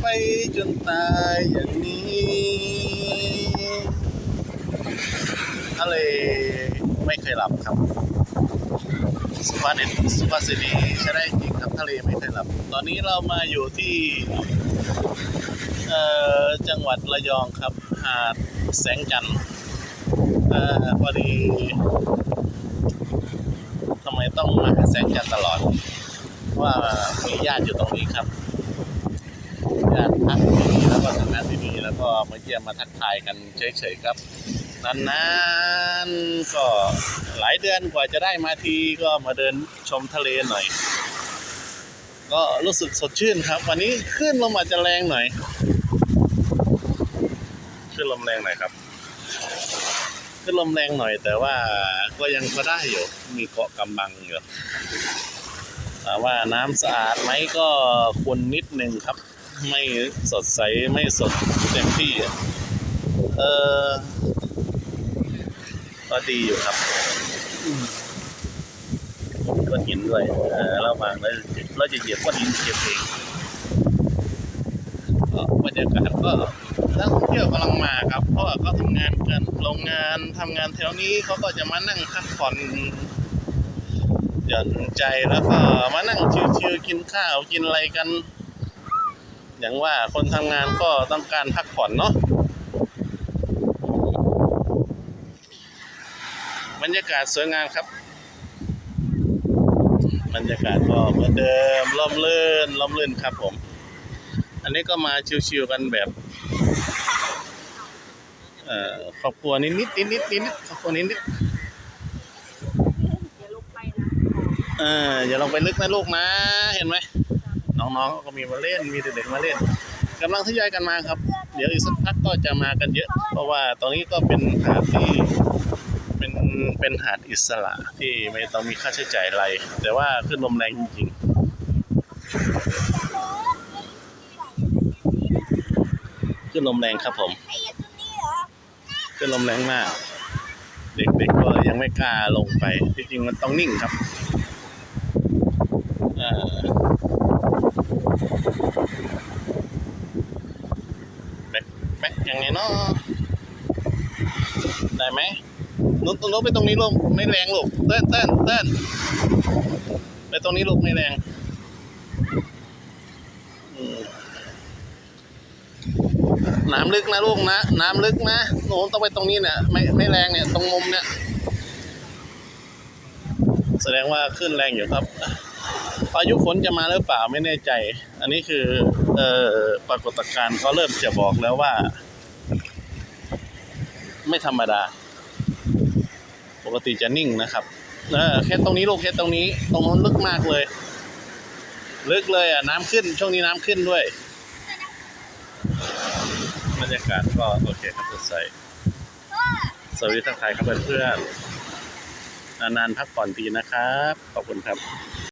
ไปจนตายอย่างนี้ทะเลไม่เคยหลับครับสุภาษิตสุภาษิตนี้ใช้ได้จริงครับทะเลไม่เคยหลับ ตอนนี้เรามาอยู่ที่เอ่อจังหวัดระยองครับ หาดแสงจันทร์อ่พอดีทำไมต้องมาหาแสงจันทร์ตลอด ว่ามีญาติอยู่ตรงนี้ครับ ญาติพักที่นี่แล้วก็ทำงานที่นี่แล้วก็มาเยี่ยมมาทักทายกันเฉยๆครับนานๆก็หลายเดือนกว่าจะได้มาทีก็มาเดินชมทะเลหน่อย ก็รู้สึกสดชื่นครับ วันนี้ขึ้นลมอาจจะแรงหน่อย ขึ้นลมแรงหน่อยครับ ขึ้นลมแรงหน่อย แต่ว่าก็ยังพอได้อยู่ มีเกาะกำบังอยู่ถามว่าน้ำสะอาดไหมก็ควรนิดนึงครับ ไม่สดใสไม่สดเต็มที่เออก็ดีอยู่ครับก้อนหินด้วยเออเราวางแล้วเราจะเหยียบก้อนหินเก็บเองบรรยากาศก็นักท่องเที่ยวกำลังมาครับ เพราะว่าเขาทำงานกันโรงงานทำงานแถวนี้เขาก็จะมานั่งพักผ่อนหย่อนใจแล้วก็มานั่งชิวๆกินข้าวกินอะไรกัน อย่างว่าคนทำงานก็ต้องการพักผ่อนเนาะบรรยากาศสวยงามครับ บรรยากาศก็เหมือนเดิมล่มลื่นล่มลื่นครับผม อันนี้ก็มาชิวๆกันแบบเอ่อครอบครัวนิดนิดนิดนิดนิดครอบครัวนิดนิดเอออย่าลงไปลึกนะลูกนะ เห็นไหม น้องๆก็มีมาเล่นมีเด็กๆมาเล่นกำลังทยอยกันมาครับ เดี๋ยวอีกสักพักก็จะมากันเยอะ เพราะว่าตรงนี้ก็เป็นหาดที่เป็นเป็นหาดอิสระที่ไม่ต้องมีค่าใช้จ่ายอะไร แต่ว่าขึ้นลมแรงจริงๆขึ้นลมแรงครับผมขึ้นลมแรงมาก เด็กๆก็ยังไม่กล้าลงไปที่จริงมันต้องนิ่งครับเอ่อแบกแบกยังไงเนาะ ได้ไหมนุ๊กนุ๊กไปตรงนี้ลูกไม่แรงลูกเต้นเต้นเต้นไปตรงนี้ลูกไม่แรงน้ำลึกนะลูกนะ น้ำลึกนะหนูต้องไปตรงนี้เนี่ยไม่ไม่แรงเนี่ยตรงมุมเนี่ย แสดงว่าขึ้นแรงอยู่ครับพายุฝนจะมาหรือเปล่าไม่แน่ใจ อันนี้คือเอ่อปรากฏการณ์เขาเริ่มจะบอกแล้วว่า ไม่ธรรมดา ปกติจะนิ่งนะครับเออแค่ตรงนี้ลูกแค่ตรงนี้ ตรงนู้นลึกมากเลย ลึกเลยอะน้ำขึ้นช่วงนี้น้ำขึ้นด้วยบรรยากาศก็โอเคครับสดใสสวัสดีทักทายครับเพื่อนๆนานๆพักผ่อนทีนะครับ ขอบคุณครับ